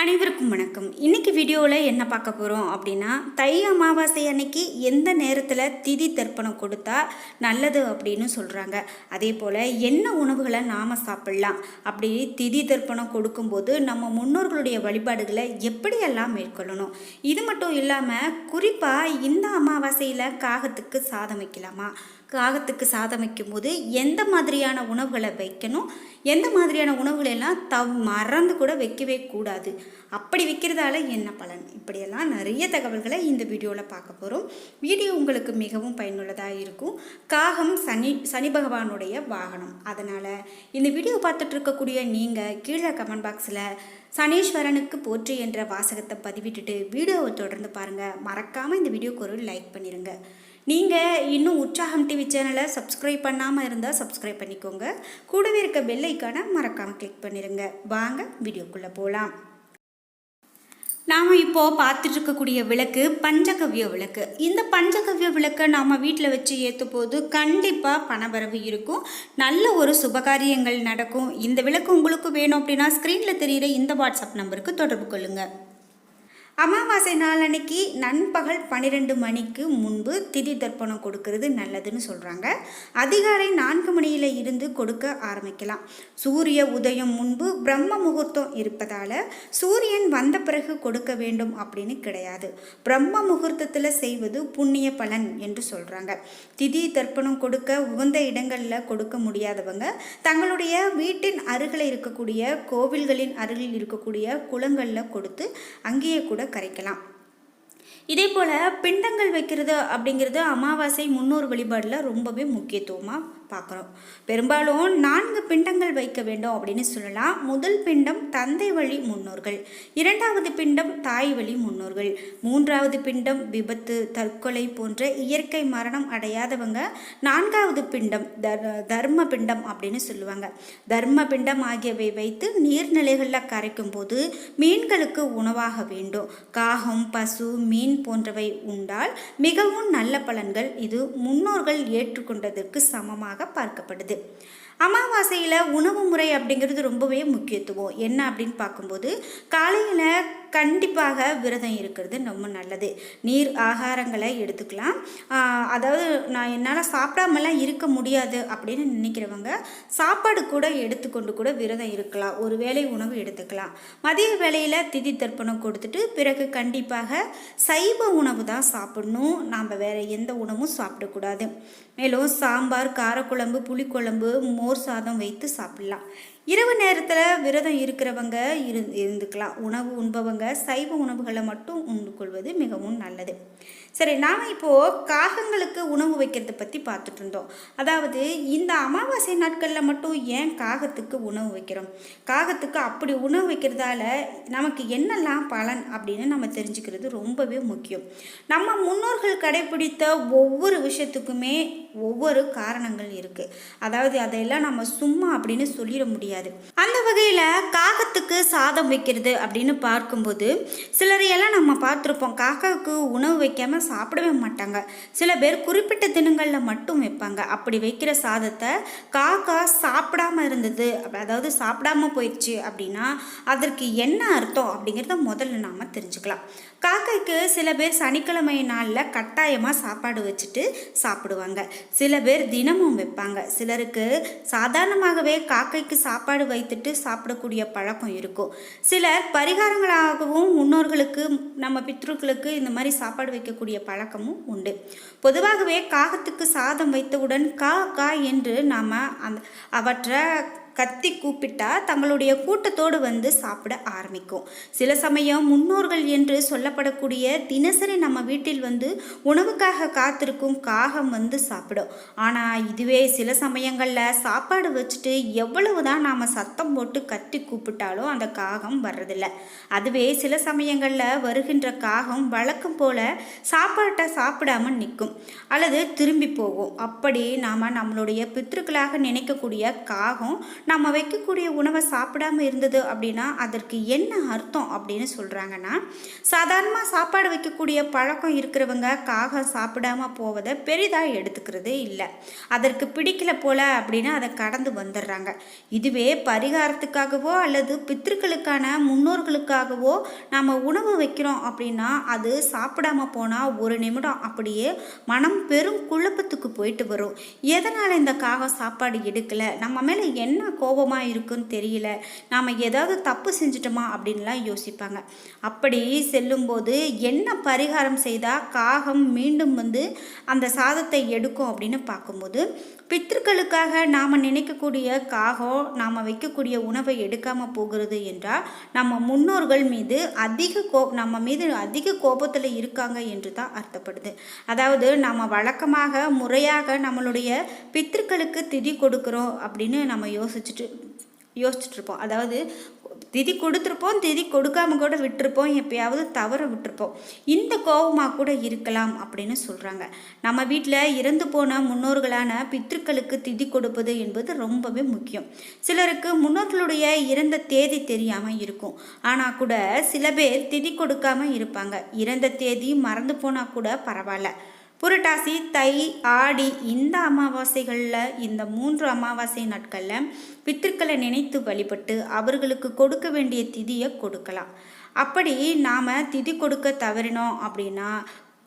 அனைவருக்கும் வணக்கம். இன்னைக்கு வீடியோவில் என்ன பார்க்க போகிறோம் அப்படின்னா தை அமாவாசை அன்னைக்கு எந்த நேரத்தில் திதி தர்ப்பணம் கொடுத்தா நல்லது அப்படின்னு சொல்கிறாங்க அதே போல் என்ன உணவுகளை நாம் சாப்பிட்லாம் அப்படி திதி தர்ப்பணம் கொடுக்கும்போது நம்ம முன்னோர்களுடைய வழிபாடுகளை எப்படியெல்லாம் மேற்கொள்ளணும்? இது மட்டும் இல்லாமல் குறிப்பாக இந்த அமாவாசையில் காகத்துக்கு சாதம் வைக்கலாமா? காகத்துக்கு சாதம் வைக்கும்போது எந்த மாதிரியான உணவுகளை வைக்கணும்? எந்த மாதிரியான உணவுகளை எல்லாம் தவ் மறந்து கூட வைக்கவே கூடாது. அப்படி வைக்கிறதால என்ன பலன்? இப்படியெல்லாம் நிறைய தகவல்களை இந்த வீடியோவில் பார்க்க போகிறோம் வீடியோ உங்களுக்கு மிகவும் பயனுள்ளதாக இருக்கும். காகம் சனி சனி பகவானுடைய வாகனம். அதனால் இந்த வீடியோ பார்த்துட்டு இருக்கக்கூடிய நீங்கள் கீழே கமெண்ட் பாக்ஸில் சனீஸ்வரனுக்கு போற்றி என்ற வாசகத்தை பதிவிட்டுட்டு வீடியோவை தொடர்ந்து பாருங்கள் மறக்காமல் இந்த வீடியோக்கு ஒரு லைக் பண்ணிடுங்க நீங்கள் இன்னும் உற்சாகம் டிவி சேனலை சப்ஸ்கிரைப் பண்ணாமல் இருந்தால் சப்ஸ்கிரைப் பண்ணிக்கோங்க. கூடவே இருக்க பெல் ஐக்கானை மறக்காமல் கிளிக் பண்ணிடுங்க வாங்க வீடியோக்குள்ளே போகலாம் நாம் இப்போது பார்த்துட்டு இருக்கக்கூடிய விளக்கு பஞ்சகவ்ய விளக்கு. இந்த பஞ்சகவ்ய விளக்கை நாம் வீட்டில் வச்சு ஏற்றும் போது கண்டிப்பாக பணவரவு இருக்கும். நல்ல ஒரு சுபகாரியங்கள் நடக்கும். இந்த விளக்கு உங்களுக்கு வேணும் அப்படின்னா ஸ்க்ரீனில் தெரிகிற இந்த வாட்ஸ்அப் நம்பருக்கு தொடர்பு கொள்ளுங்கள் அமாவாசை நாள் அன்னைக்கு நண்பகல் பன்னிரெண்டு மணிக்கு முன்பு திதி தர்ப்பணம் கொடுக்கறது நல்லதுன்னு சொல்கிறாங்க அதிகாலை நான்கு மணியில் இருந்து கொடுக்க ஆரம்பிக்கலாம். சூரிய உதயம் முன்பு பிரம்ம முகூர்த்தம் இருப்பதால் சூரியன் வந்த பிறகு கொடுக்க வேண்டும் அப்படின்னு கிடையாது. பிரம்ம முகூர்த்தத்தில் செய்வது புண்ணிய பலன் என்று சொல்கிறாங்க திதி தர்ப்பணம் கொடுக்க உகந்த இடங்களில் கொடுக்க முடியாதவங்க தங்களுடைய வீட்டின் அருகில் இருக்கக்கூடிய கோவில்களின் அருகில் இருக்கக்கூடிய குளங்களில் கொடுத்து அங்கேயே கூட கரைக்கலாம். இதே போல் பிண்டங்கள் வைக்கிறது அப்படிங்கிறது அமாவாசை முன்னோர் வழிபாடில் ரொம்பவே முக்கியத்துவமாக பார்க்குறோம். பெரும்பாலும் நான்கு பிண்டங்கள் வைக்க வேண்டும் அப்படின்னு சொல்லலாம். முதல் பிண்டம் தந்தை வழி முன்னோர்கள். இரண்டாவது பிண்டம் தாய் வழி முன்னோர்கள். மூன்றாவது பிண்டம் விபத்து தற்கொலை போன்ற இயற்கை மரணம் அடையாதவங்க. நான்காவது பிண்டம் தர் தர்ம பிண்டம் அப்படின்னு சொல்லுவாங்க. தர்ம பிண்டம் ஆகியவை வைத்து நீர்நிலைகளில் கரைக்கும் போது மீன்களுக்கு உணவாக வேண்டும். காகம் பசு மீன் போன்றவை உண்டால் மிகவும் நல்ல பலன்கள் இது முன்னோர்கள் ஏற்றுக்கொண்டதற்கு சமமாக பார்க்கப்படுது அமாவாசையில் உணவு முறை அப்படிங்கிறது ரொம்பவே முக்கியத்துவம். என்ன அப்படின்னு பார்க்கும்போது காலையில் கண்டிப்பாக விரதம் இருக்கிறது ரொம்ப நல்லது. நீர் ஆகாரங்களை எடுத்துக்கலாம். அதாவது நான் என்னால் சாப்பிடாமலாம் இருக்க முடியாது அப்படின்னு நினைக்கிறவங்க சாப்பாடு கூட எடுத்துக்கொண்டு கூட விரதம் இருக்கலாம். ஒரு வேளை உணவு எடுத்துக்கலாம். மதிய வேளையில் திதி தர்ப்பணம் கொடுத்துட்டு பிறகு கண்டிப்பாக சைவ உணவு தான் சாப்பிடணும். நாம் வேறு எந்த உணவும் சாப்பிடக்கூடாது. மேலும் சாம்பார் காரக்குழம்பு புளிக்குழம்பு மோர் சாதம் வைத்து சாப்பிடலாம். இரவு நேரத்தில் விரதம் இருக்கிறவங்க இரு இருந்துக்கலாம். உணவு உண்பவங்க சைவ உணவுகளை மட்டும் உண்டு கொள்வது மிகவும் நல்லது. சரி நாம் இப்போது காகங்களுக்கு உணவு வைக்கிறத பற்றி பார்த்துட்டு இருந்தோம். அதாவது இந்த அமாவாசை நாட்களில் மட்டும் ஏன் காகத்துக்கு உணவு வைக்கிறோம்? காகத்துக்கு அப்படி உணவு வைக்கிறதால நமக்கு என்னெல்லாம் பலன் அப்படின்னு நம்ம தெரிஞ்சுக்கிறது ரொம்பவே முக்கியம். நம்ம முன்னோர்கள் கடைபிடித்த ஒவ்வொரு விஷயத்துக்குமே ஒவ்வொரு காரணங்கள் இருக்குது அதாவது அதையெல்லாம் நம்ம சும்மா அப்படின்னு சொல்லிட முடியாது. அந்த வகையில் காகத்துக்கு சாதம் வைக்கிறது அப்படின்னு பார்க்கும்போது சிலரையெல்லாம் நம்ம பார்த்துருப்போம் காக்காவுக்கு உணவு வைக்காமல் சாப்பிடவே மாட்டாங்க. சில பேர் குறிப்பிட்ட தினங்களில் மட்டும் வைப்பாங்க. அப்படி வைக்கிற சாதத்தை காக்கா சாப்பிடாம இருந்தது அதாவது சாப்பிடாம போயிடுச்சு அப்படின்னா அதற்கு என்ன அர்த்தம் அப்படிங்கிறத முதல்ல நாம் தெரிஞ்சுக்கலாம். காக்கைக்கு சில பேர் சனிக்கிழமை நாளில் கட்டாயமாக சாப்பாடு வச்சுட்டு சாப்பிடுவாங்க. சில பேர் தினமும் வைப்பாங்க. சிலருக்கு சாதாரணமாகவே காக்கைக்கு சாப்பாடு வைத்துட்டு சாப்பிடக்கூடிய பழக்கம் இருக்கும். சிலர் பரிகாரங்களாகவும் முன்னோர்களுக்கு நம்ம பித்ருக்களுக்கு இந்த மாதிரி சாப்பாடு வைக்கக்கூடிய பழக்கமும் உண்டு. பொதுவாகவே காகத்துக்கு சாதம் வைத்தவுடன் கா கா என்று நாம் அந்த அவற்றை கத்தி கூப்பிட்டா தங்களுடைய கூட்டத்தோடு வந்து சாப்பிட ஆரம்பிக்கும். சில சமயம் முன்னோர்கள் என்று சொல்லப்படக்கூடிய தினசரி நம்ம வீட்டில் வந்து உணவுக்காக காத்திருக்கும் காகம் வந்து சாப்பிடும். ஆனால் இதுவே சில சமயங்களில் சாப்பாடு வச்சுட்டு எவ்வளவு தான் நாம் சத்தம் போட்டு கத்தி கூப்பிட்டாலும் அந்த காகம் வர்றதில்ல. அதுவே சில சமயங்களில் வருகின்ற காகம் வழக்கம் போல சாப்பாட்டை சாப்பிடாம நிற்கும். அல்லது திரும்பி போகும். அப்படி நாம் நம்மளுடைய பித்திருக்களாக நினைக்கக்கூடிய காகம் நம்ம வைக்கக்கூடிய உணவை சாப்பிடாம இருந்தது அப்படின்னா அதற்கு என்ன அர்த்தம் அப்படின்னு சொல்கிறாங்கன்னா சாதாரணமாக சாப்பாடு வைக்கக்கூடிய பழக்கம் இருக்கிறவங்க காகம் சாப்பிடாம போவதை பெரிதாக எடுத்துக்கிறது இல்லை. அதற்கு பிடிக்கல போல அப்படின்னு அதை கடந்து வந்துடுறாங்க. இதுவே பரிகாரத்துக்காகவோ அல்லது பித்திருக்களுக்கான முன்னோர்களுக்காகவோ நம்ம உணவு வைக்கிறோம் அப்படின்னா அது சாப்பிடாம போனால் ஒரு நிமிடம் அப்படியே மனம் பெரும் குழப்பத்துக்கு போயிட்டு வரும். எதனால் இந்த காகம் சாப்பாடு எடுக்கலை? நம்ம மேலே என்ன கோபமாக இருக்குன்னு தெரியல. நாம் ஏதாவது தப்பு செஞ்சிட்டோமா அப்படின்லாம் யோசிப்பாங்க. அப்படி செல்லும்போது என்ன பரிகாரம் செய்தால் காகம் மீண்டும் வந்து அந்த சாதத்தை எடுக்கும் அப்படின்னு பார்க்கும்போது பித்திருக்களுக்காக நாம் நினைக்கக்கூடிய காகம் நாம் வைக்கக்கூடிய உணவை எடுக்காமல் போகிறது என்றால் நம்ம முன்னோர்கள் மீது அதிக கோ நம்ம மீது அதிக கோபத்தில் இருக்காங்க என்று தான் அர்த்தப்படுது. அதாவது நம்ம வழக்கமாக முறையாக நம்மளுடைய பித்திருக்களுக்கு திதி கொடுக்குறோம் அப்படின்னு நம்ம யோசி யோசிச்சுட்டு இருப்போம் அதாவது திதி கொடுத்துருப்போம் திதி கொடுக்காம கூட விட்டுருப்போம் எப்பயாவது தவற விட்டுருப்போம். இந்த கோபமாக கூட இருக்கலாம் அப்படின்னு சொல்கிறாங்க நம்ம வீட்டில் இறந்து போன முன்னோர்களான பித்ருக்களுக்கு திதி கொடுப்பது என்பது ரொம்பவே முக்கியம். சிலருக்கு முன்னோர்களுடைய இறந்த தேதி தெரியாமல் இருக்கும். ஆனால் கூட சில பேர் திதி கொடுக்காம இருப்பாங்க. இறந்த தேதி மறந்து போனால் கூட பரவாயில்ல. புரட்டாசி தை ஆடி இந்த அமாவாசைகளில் இந்த மூன்று அமாவாசை நாட்களில் பித்திருக்களை நினைத்து வழிபட்டு அவர்களுக்கு கொடுக்க வேண்டிய திதியை கொடுக்கலாம். அப்படி நாம் திதி கொடுக்க தவறினோம் அப்படின்னா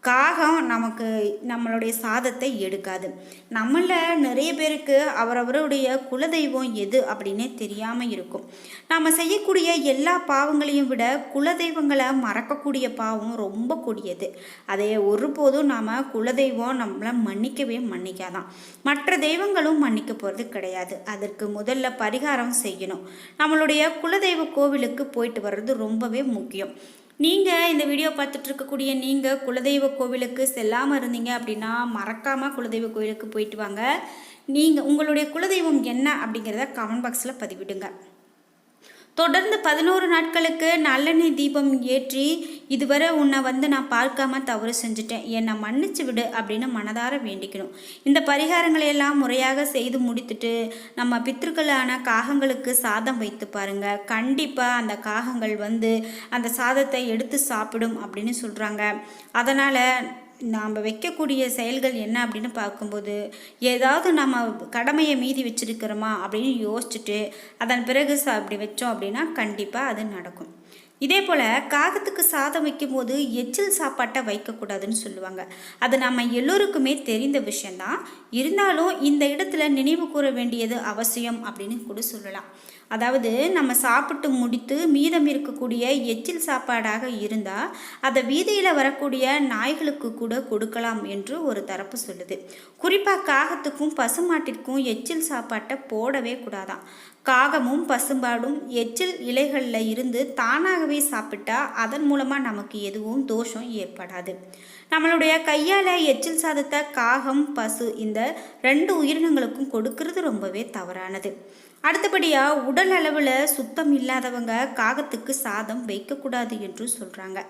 காகம் நமக்கு நம்மளுடைய சாதத்தை எடுக்காது. நம்மள நிறைய பேருக்கு அவரவருடைய குலதெய்வம் எது அப்படின்னே தெரியாமல் இருக்கும். நாம் செய்யக்கூடிய எல்லா பாவங்களையும் விட குலதெய்வங்களை மறக்கக்கூடிய பாவம் ரொம்ப கூடியது. அதை ஒருபோதும் நாம் குலதெய்வம் நம்மளை மன்னிக்கவே மன்னிக்காதான். மற்ற தெய்வங்களும் மன்னிக்க போகிறது கிடையாது. அதற்கு முதல்ல பரிகாரம் செய்யணும். நம்மளுடைய குலதெய்வ கோவிலுக்கு போயிட்டு வர்றது ரொம்பவே முக்கியம். நீங்கள் இந்த வீடியோ பார்த்துட்ருக்கக்கூடிய நீங்கள் குலதெய்வ கோவிலுக்கு செல்லாமல் இருந்தீங்க அப்படின்னா மறக்காமல் குலதெய்வ கோவிலுக்கு போயிட்டு வாங்க. நீங்கள் உங்களுடைய குலதெய்வம் என்ன அப்படிங்கிறத கமெண்ட் பாக்ஸில் பதிவிடுங்க. தொடர்ந்து பதினோரு நாட்களுக்கு நல்லெண்ணெய் தீபம் ஏற்றி இதுவரை உன்னை வந்து நான் பார்க்காம தவறு செஞ்சுட்டேன். என்னை மன்னிச்சு விடு அப்படின்னு மனதார வேண்டிக்கணும். இந்த பரிகாரங்களை எல்லாம் முறையாக செய்து முடித்துட்டு நம்ம பித்திருக்களான காகங்களுக்கு சாதம் வைத்து பாருங்க. கண்டிப்பாக அந்த காகங்கள் வந்து அந்த சாதத்தை எடுத்து சாப்பிடும் அப்படின்னு சொல்கிறாங்க அதனால் நாம் வைக்கக்கூடிய செயல்கள் என்ன அப்படின்னு பார்க்கும்போது ஏதாவது நம்ம கடமையை மீதி வச்சிருக்கிறோமா அப்படின்னு யோசிச்சுட்டு அதன் பிறகு அப்படி வச்சோம் அப்படின்னா கண்டிப்பாக அது நடக்கும். இதே போல் காகத்துக்கு சாதம் வைக்கும்போது எச்சில் சாப்பாட்டை வைக்கக்கூடாதுன்னு சொல்லுவாங்க. அது நம்ம எல்லோருக்குமே தெரிந்த விஷயந்தான் இருந்தாலும் இந்த இடத்துல நினைவு கூற வேண்டியது அவசியம் அப்படின்னு கூட சொல்லலாம். அதாவது நம்ம சாப்பிட்டு முடித்து மீதம் இருக்கக்கூடிய எச்சில் சாப்பாடாக இருந்தால் அதை வீதியில் வரக்கூடிய நாய்களுக்கு கூட கொடுக்கலாம் என்று ஒரு தரப்பு சொல்லுது. குறிப்பாக காகத்துக்கும் பசுமாட்டிற்கும் எச்சில் சாப்பாட்டை போடவே கூடாதான். காகமும் பசும்பாடும் எச்சில் இலைகளில் இருந்து தானாகவே சாப்பிட்டா அதன் மூலமாக நமக்கு எதுவும் தோஷம் ஏற்படாது. நம்மளுடைய கையால் எச்சில் சாதத்தை காகம் பசு இந்த ரெண்டு உயிரினங்களுக்கும் கொடுக்கறது ரொம்பவே தவறானது. அடுத்தபடியாக உடல் அளவில் சுத்தம் இல்லாதவங்க காகத்துக்கு சாதம் வைக்கக்கூடாது என்று சொல்கிறாங்க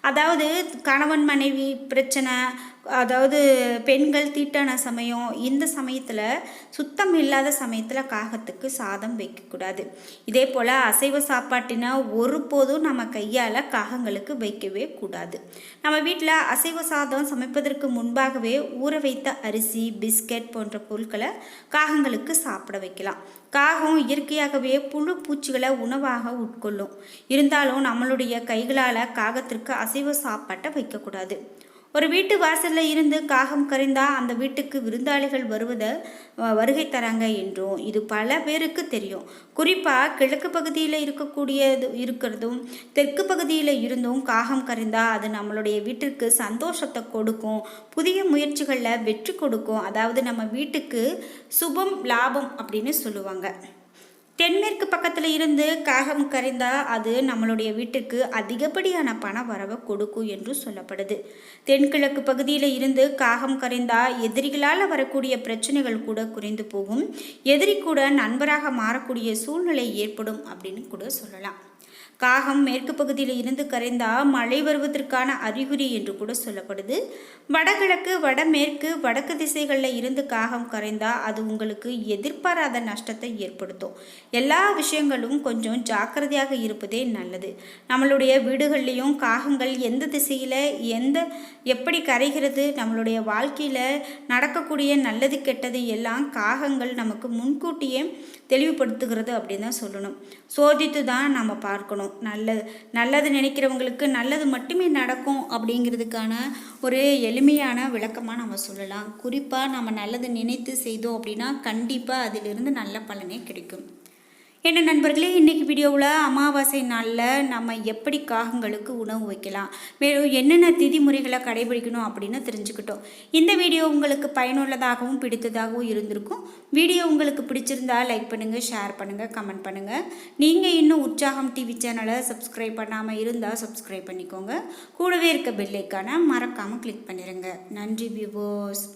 அதாவது கணவன் மனைவி பிரச்சனை அதாவது பெண்கள் தீட்டான சமயம் இந்த சமயத்தில் சுத்தம் இல்லாத சமயத்தில் காகத்துக்கு சாதம் வைக்கக்கூடாது. இதே போல் அசைவ சாப்பாட்டினா ஒருபோதும் நம்ம கையால் காகங்களுக்கு வைக்கவே கூடாது. நம்ம வீட்டில் அசைவ சாதம் சமைப்பதற்கு முன்பாகவே ஊற வைத்த அரிசி பிஸ்கட் போன்ற பொருட்களை காகங்களுக்கு சாப்பிட வைக்கலாம். காகம் இயற்கையாகவே புழு பூச்சிகளை உணவாக உட்கொள்ளும். இருந்தாலும் நம்மளுடைய கைகளால் காகத்திற்கு அசைவ சாப்பாட்டை வைக்கக்கூடாது. ஒரு வீட்டு வாசலில் இருந்து காகம் கரைந்தா அந்த வீட்டுக்கு விருந்தாளிகள் வருவதை வருகை தராங்க என்றும் இது பல பேருக்கு தெரியும். குறிப்பாக கிழக்கு பகுதியில் இருக்கக்கூடியது இருக்கிறதும் தெற்கு பகுதியில் இருந்தும் காகம் கரைந்தா அது நம்மளுடைய வீட்டிற்கு சந்தோஷத்தை கொடுக்கும் புதிய முயற்சிகளில் வெற்றி கொடுக்கும். அதாவது நம்ம வீட்டுக்கு சுபம் லாபம் அப்படின்னு சொல்லுவாங்க. தென்மேற்கு பக்கத்தில் இருந்து காகம் கரைந்தால் அது நம்மளுடைய வீட்டுக்கு அதிகப்படியான பண வரவை கொடுக்கும் என்று சொல்லப்படுது. தென்கிழக்கு பகுதியில் இருந்து காகம் கரைந்தால் எதிரிகளால் வரக்கூடிய பிரச்சனைகள் கூட குறைந்து போகும். எதிரி கூட நண்பராக மாறக்கூடிய சூழ்நிலை ஏற்படும் அப்படின்னு கூட சொல்லலாம். காகம் மேற்கு பகுதியில் இருந்து கரைந்தால் மழை வருவதற்கான அறிகுறி என்று கூட சொல்லப்படுது. வடகிழக்கு வடமேற்கு வடக்கு திசைகளில் இருந்து காகம் கரைந்தால் அது உங்களுக்கு எதிர்பாராத நஷ்டத்தை ஏற்படுத்தும். எல்லா விஷயங்களும் கொஞ்சம் ஜாக்கிரதையாக இருப்பதே நல்லது. நம்மளுடைய வீடுகள்லேயும் காகங்கள் எந்த திசையில் எந்த எப்படி கரைகிறது நம்மளுடைய வாழ்க்கையில் நடக்கக்கூடிய நல்லது கெட்டது எல்லாம் காகங்கள் நமக்கு முன்கூட்டியே தெளிவுபடுத்துகிறது அப்படின்னு தான் சொல்லணும். சோதித்து தான் நம்ம பார்க்கணும். நல்லது நல்லது நினைக்கிறவங்களுக்கு நல்லது மட்டுமே நடக்கும் அப்படிங்கிறதுக்கான ஒரு எளிமையான விளக்கமாக நம்ம சொல்லலாம். குறிப்பாக நம்ம நல்லது நினைத்து செய்தோம் அப்படின்னா கண்டிப்பாக அதிலிருந்து நல்ல பலனே கிடைக்கும். என்ன நண்பர்களே இன்றைக்கி வீடியோவில் அமாவாசை நாளில் நம்ம எப்படி காகங்களுக்கு உணவு வைக்கலாம் மேலும் என்னென்ன திதிமுறைகளை கடைபிடிக்கணும் அப்படின்னு தெரிஞ்சுக்கிட்டோம். இந்த வீடியோ உங்களுக்கு பயனுள்ளதாகவும் பிடித்ததாகவும் இருந்திருக்கும். வீடியோ உங்களுக்கு பிடிச்சிருந்தா லைக் பண்ணுங்கள் ஷேர் பண்ணுங்கள் கமெண்ட் பண்ணுங்கள் நீங்கள் இன்னும் உற்சாகம் டிவி சேனலை சப்ஸ்கிரைப் பண்ணாமல் இருந்தால் சப்ஸ்கிரைப் பண்ணிக்கோங்க. கூடவே இருக்க பெல்லைக்கான மறக்காமல் கிளிக் பண்ணிடுங்க நன்றி வியூவர்ஸ்